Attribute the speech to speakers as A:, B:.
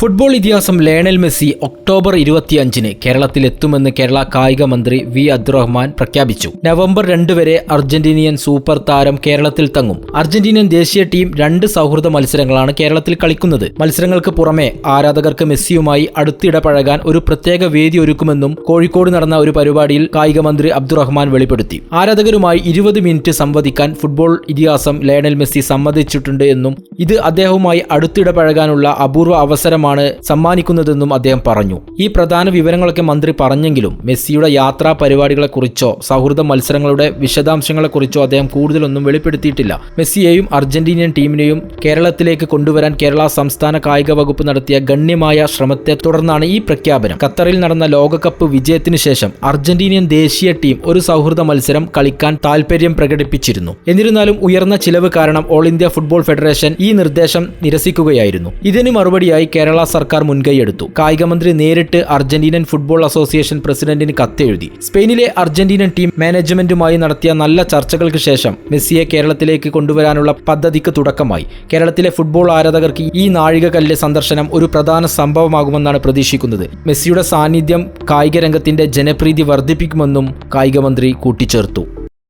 A: Football ഇതിഹാസം Lionel Messi October ഇരുപത്തിയഞ്ചിന് കേരളത്തിലെത്തുമെന്ന് കേരള കായിക മന്ത്രി വി അബ്ദുറഹ്മാൻ പ്രഖ്യാപിച്ചു. നവംബർ രണ്ട് വരെ അർജന്റീനിയൻ സൂപ്പർ താരം കേരളത്തിൽ തങ്ങും. അർജന്റീനിയൻ ദേശീയ ടീം രണ്ട് സൗഹൃദ മത്സരങ്ങളാണ് കേരളത്തിൽ കളിക്കുന്നത്. മത്സരങ്ങൾക്ക് പുറമെ ആരാധകർക്ക് മെസ്സിയുമായി അടുത്തിടപഴകാൻ ഒരു പ്രത്യേക വേദി ഒരുക്കുമെന്നും കോഴിക്കോട് നടന്ന ഒരു പരിപാടിയിൽ കായിക മന്ത്രി അബ്ദുറഹ്മാൻ വെളിപ്പെടുത്തി. ആരാധകരുമായി ഇരുപത് മിനിറ്റ് സംവദിക്കാൻ ഫുട്ബോൾ ഇതിഹാസം ലയണൽ മെസ്സി സമ്മതിച്ചിട്ടുണ്ട് എന്നും ഇത് അദ്ദേഹവുമായി അടുത്തിടപഴകാനുള്ള അപൂർവ അവസരമാണ് സമ്മാനിക്കുന്നതെന്നും അദ്ദേഹം പറഞ്ഞു. ഈ പ്രധാന വിവരങ്ങളൊക്കെ മന്ത്രി പറഞ്ഞെങ്കിലും മെസ്സിയുടെ യാത്രാ പരിപാടികളെക്കുറിച്ചോ സൗഹൃദ മത്സരങ്ങളുടെ വിശദാംശങ്ങളെക്കുറിച്ചോ അദ്ദേഹം കൂടുതലൊന്നും വെളിപ്പെടുത്തിയിട്ടില്ല. മെസ്സിയെയും അർജന്റീനിയൻ ടീമിനെയും കേരളത്തിലേക്ക് കൊണ്ടുവരാൻ കേരള സംസ്ഥാന കായിക വകുപ്പ് നടത്തിയ ഗണ്യമായ ശ്രമത്തെ തുടർന്നാണ് ഈ പ്രഖ്യാപനം. ഖത്തറിൽ നടന്ന ലോകകപ്പ് വിജയത്തിന് ശേഷം അർജന്റീനിയൻ ദേശീയ ടീം ഒരു സൗഹൃദ മത്സരം കളിക്കാൻ താൽപര്യം പ്രകടിപ്പിച്ചിരുന്നു. എന്നിരുന്നാലും ഉയർന്ന ചിലവ് കാരണം ഓൾ ഇന്ത്യ ഫുട്ബോൾ ഫെഡറേഷൻ ഈ നിർദ്ദേശം നിരസിക്കുകയായിരുന്നു. ഇതിന് മറുപടിയായി കേരള സർക്കാർ മുൻകൈയെടുത്തു. കായികമന്ത്രി നേരിട്ട് അർജന്റീനൻ ഫുട്ബോൾ അസോസിയേഷൻ പ്രസിഡന്റിന് കത്തെഴുതി. സ്പെയിനിലെ അർജന്റീനൻ ടീം മാനേജ്മെന്റുമായി നടത്തിയ നല്ല ചർച്ചകൾക്ക് ശേഷം മെസ്സിയെ കേരളത്തിലേക്ക് കൊണ്ടുവരാനുള്ള പദ്ധതിക്ക് തുടക്കമായി. കേരളത്തിലെ ഫുട്ബോൾ ആരാധകർക്ക് ഈ നാഴികക്കല്ല് സന്ദർശനം ഒരു പ്രധാന സംഭവമാകുമെന്നാണ് പ്രതീക്ഷിക്കുന്നത്. മെസ്സിയുടെ സാന്നിധ്യം കായികരംഗത്തിന്റെ ജനപ്രീതി വർദ്ധിപ്പിക്കുമെന്നും കായികമന്ത്രി കൂട്ടിച്ചേർത്തു.